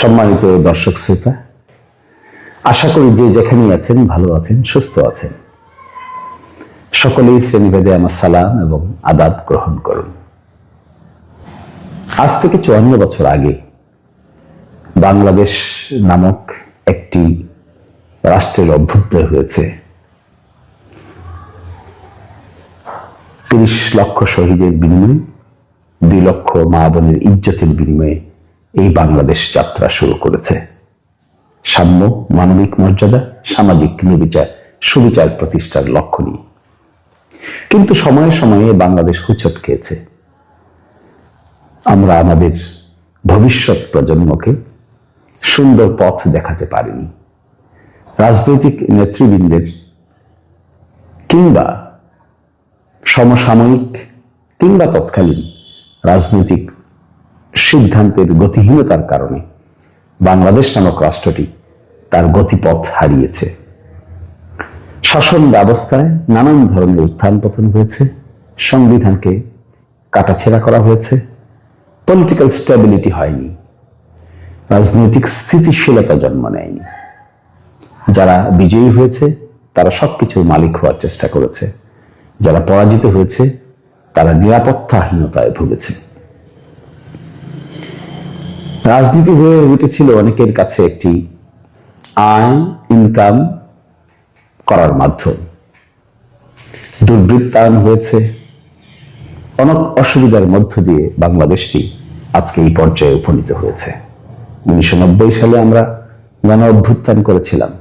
সম্মানিত দর্শক শ্রোতা, আশা করি যে যেখানে আছেন ভালো আছেন, সুস্থ আছেন। সকলেই শ্রেণীভেদে আমার সালাম এবং আদাব গ্রহণ করুন। আজ থেকে চুয়ান্ন বছর আগে বাংলাদেশ নামক একটি রাষ্ট্রের অভ্যুদয় হয়েছে। তিরিশ লক্ষ শহীদের বিনিময়ে, দুই লক্ষ মা বোনের ইজ্জতের বিনিময়ে এই বাংলাদেশ যাত্রা শুরু করেছে। সাম্য, মানবিক মর্যাদা, সামাজিক নির্বিচার সুবিচার প্রতিষ্ঠার লক্ষ্য নিয়ে। কিন্তু সময়ে সময়ে বাংলাদেশ হুচট খেয়েছে। আমরা আমাদের ভবিষ্যৎ প্রজন্মকে সুন্দর পথ দেখাতে পারিনি। রাজনৈতিক নেতৃবৃন্দের কিংবা সমসাময়িক কিংবা তৎকালীন রাজনৈতিক সিদ্ধান্তের গতিহীনতার কারণে বাংলাদেশ নামক রাষ্ট্রটি তার গতিপথ হারিয়েছে। শাসন ব্যবস্থায় নানান ধরনের উত্থান পতন হয়েছে, সংবিধানকে কাটাছেড়া করা হয়েছে পলিটিক্যাল স্টেবিলিটি হয়নি, রাজনৈতিক স্থিতিশীলতা জন্ম নেয়নি। যারা বিজয়ী হয়েছে, তারা সবকিছুর মালিক হওয়ার চেষ্টা করেছে। যারা পরাজিত হয়েছে, তারা নিরাপত্তাহীনতায় ভুগেছে। রাজনীতি হয়ে উঠেছিল অনেকের কাছে একটি আয় ইনকাম করার মাধ্যম। দুর্বৃত্তায়ন হয়েছে। অনেক অসুবিধার মধ্য দিয়ে বাংলাদেশটি আজকে এই পর্যায়ে উপনীত হয়েছে। উনিশশো নব্বই সালে আমরা গণ অভ্যুত্থান করেছিলাম।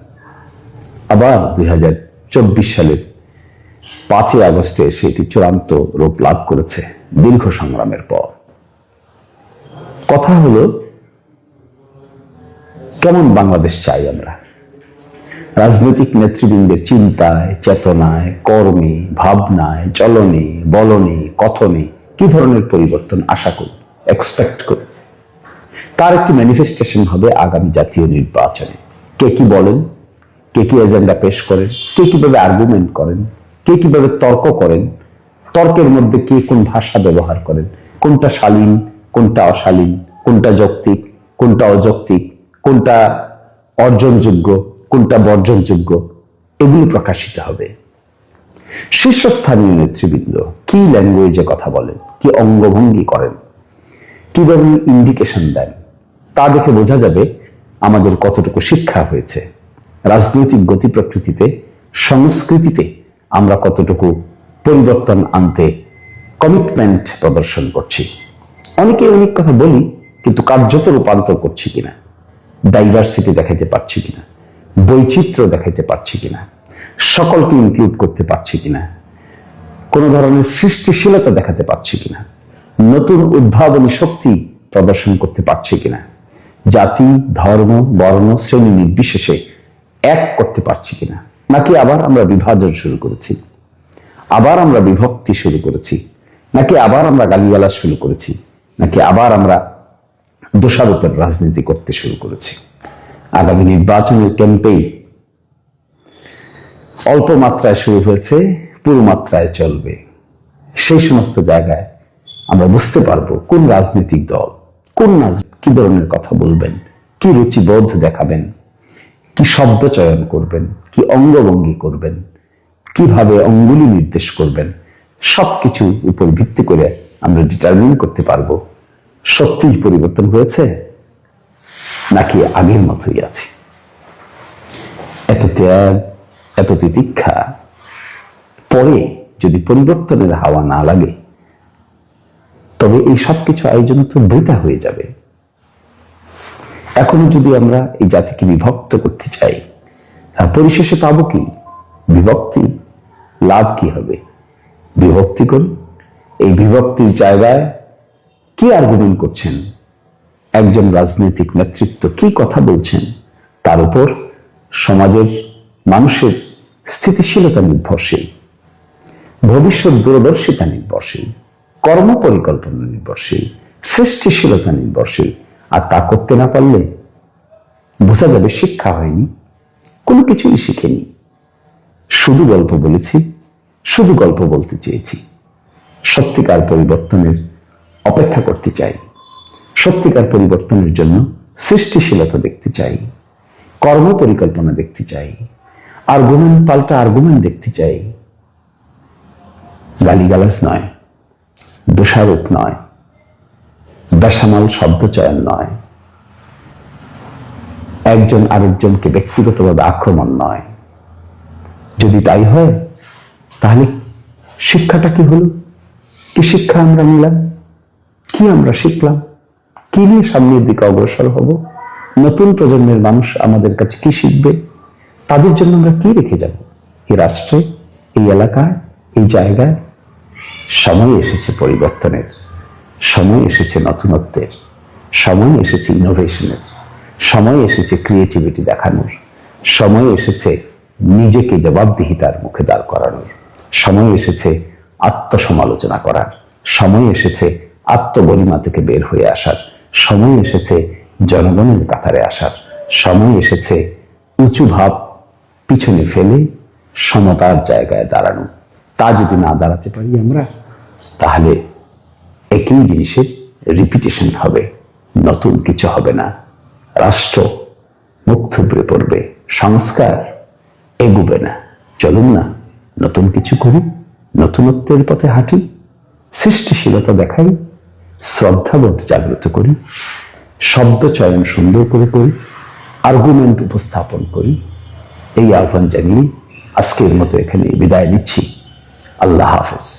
আবার দুই হাজার চব্বিশ সালের পাঁচই আগস্টে সেটি চূড়ান্ত রূপ লাভ করেছে দীর্ঘ সংগ্রামের পর। কথা হলো কেমন বাংলাদেশ চাই আমরা? রাজনৈতিক নেতৃবৃন্দের চিন্তায়, চেতনায়, কর্মে, ভাবনায় চলনে বলনে, কথনে কি ধরনের পরিবর্তন আশা করি এক্সপেক্ট করি? তার একটি ম্যানিফেস্টেশন হবে আগামী জাতীয় নির্বাচনে। কে কি বলেন? কে কি এজেন্ডা পেশ করেন? কে কীভাবে আর্গুমেন্ট করেন? কে কীভাবে তর্ক করেন? তর্কের মধ্যে কে কোন ভাষা ব্যবহার করেন? কোনটা শালীন, কোনটা অশালীন, কোনটা যৌক্তিক, কোনটা অযৌক্তিক? কোনটা অর্জনযোগ্য, কোনটা বর্জনযোগ্য, এগুলি প্রকাশিত হবে। শীর্ষস্থানীয় নেতৃবৃন্দ কি ল্যাঙ্গুয়েজে কথা বলেন, কি অঙ্গভঙ্গি করেন, কি ধরনের ইন্ডিকেশন দেন, তা দেখে বোঝা যাবে আমাদের কতটুকু শিক্ষা হয়েছে। রাজনৈতিক গতি প্রকৃতিতে, সংস্কৃতিতে আমরা কতটুকু পরিবর্তন আনতে কমিটমেন্ট প্রদর্শন করছি। অনেকে অনেক কথা বলি, কিন্তু কার্যত রূপান্তর করছি কিনা? ডাইভার্সিটি দেখাইতে পারছি কিনা? বৈচিত্র্য দেখাইতে পারছি কিনা? সকলকে ইনক্লুড করতে পারছি কিনা? কোন ধরনের সৃষ্টিশীলতা দেখাতে পারছি কিনা? নতুন উদ্ভাবনী শক্তি প্রদর্শন করতে পারছি কিনা? জাতি, ধর্ম, বর্ণ, শ্রেণি নির্বিশেষে এক করতে পারছি কিনা? নাকি আবার আমরা বিভাজন শুরু করেছি? আবার আমরা বিভক্তি শুরু করেছি? নাকি আবার আমরা গালিগালাজ শুরু করেছি? নাকি আবার আমরা দোষারোপের রাজনীতি করতে শুরু করেছি। আগামী নির্বাচনের ক্যাম্পেইন অল্প মাত্রায় শুরু হয়েছে, পুরো মাত্রায় চলবে। সেই সমস্ত জায়গায় আমরা বুঝতে পারব কোন রাজনৈতিক দল, কোন কি ধরনের কথা বলবেন, কি রুচিবোধ দেখাবেন, কি শব্দ চয়ন করবেন, কি অঙ্গভঙ্গি করবেন, কীভাবে অঙ্গুলি নির্দেশ করবেন, সবকিছু উপর ভিত্তি করে আমরা ডিটারমিন করতে পারব। সত্যিই পরিবর্তন হয়েছে? নাকি আগের মতোই আছে? এত ত্যাগ, এত তিতিক্ষা, পরে যদি পরিবর্তনের হাওয়া না লাগে, তবে এই সবকিছু আয়োজন তো বৃথা হয়ে যাবে। এখনও যদি আমরা এই জাতিকে বিভক্ত করতে চাই, তার পরিশেষে পাবো কি? বিভক্তি? লাভ কি হবে? বিভক্তি করুন। এই বিভক্তির জায়গায় কি আর্গুমেন্ট করছেন? একজন রাজনৈতিক নেতৃত্ব কি কথা বলছেন? তার উপর সমাজের, মানুষের স্থিতিশীলতা নির্ভরশীল, ভবিষ্যৎ দূরদর্শিতা নির্ভরশীল কর্ম পরিকল্পনা নির্ভরশীল, সৃষ্টিশীলতা নির্ভরশীল। আর তা করতে না পারলে বোঝা যাবে শিক্ষা হয়নি, কোনো কিছুই শিখেনি। শুধু গল্প বলেছি, শুধু গল্প বলতে চেয়েছি। সত্যিকার পরিবর্তনের অপেক্ষা করতে চাই। সত্যিকার পরিবর্তনের জন্য সৃষ্টিশীলতা দেখতে চাই। কর্ম পরিকল্পনা দেখতে চাই। আর্গুমেন্ট পাল্টা আর্গুমেন্ট দেখতে চাই। গালিগালাজ নয়, দোষারোপ নয়, বেসামাল শব্দ চয়ন নয়। একজন আরেকজনকে ব্যক্তিগতভাবে আক্রমণ নয়। যদি তাই হয়, তাহলে শিক্ষাটা কি হলো? কি শিক্ষা আমরা নিলাম? কি আমরা শিখলাম? কি নিয়ে সামনের দিকে অগ্রসর হব? নতুন প্রজন্মের মানুষ আমাদের কাছে কি শিখবে? তাদের জন্য আমরা কি রেখে যাব? এই রাষ্ট্রে, এই এলাকায়, এই জায়গায়? সময় এসেছে পরিবর্তনের। সময় এসেছে নতুনত্বের। সময় এসেছে ইনোভেশনের সময় এসেছে ক্রিয়েটিভিটি দেখানোর। সময় এসেছে নিজেকে জবাবদিহিতার মুখে দাঁড় করানোর। সময় এসেছে আত্মসমালোচনা করার। সময় এসেছে আত্মগরিমা থেকে বের হয়ে আসার। সময় এসেছে জনগণের কাতারে আসার। সময় এসেছে উঁচু ভাব পিছনে ফেলে সমতার জায়গায় দাঁড়ানো। তা যদি না দাঁড়াতে পারি আমরা, তাহলে একই জিনিসের রিপিটেশন হবে। নতুন কিছু হবে না। রাষ্ট্র মুখ পড়বে। সংস্কার এগুবে না। চলুন না, নতুন কিছু করি, নতুনত্বের পথে হাঁটি, সৃষ্টিশীলতা দেখাই। শ্রদ্ধাবোধ জাগ্রত করি, শব্দ চয়ন সুন্দর করে করি আর্গুমেন্ট উপস্থাপন করি। এই আহ্বান জানিয়ে আজকের মতো এখানে বিদায় নিচ্ছি। আল্লাহ হাফেজ।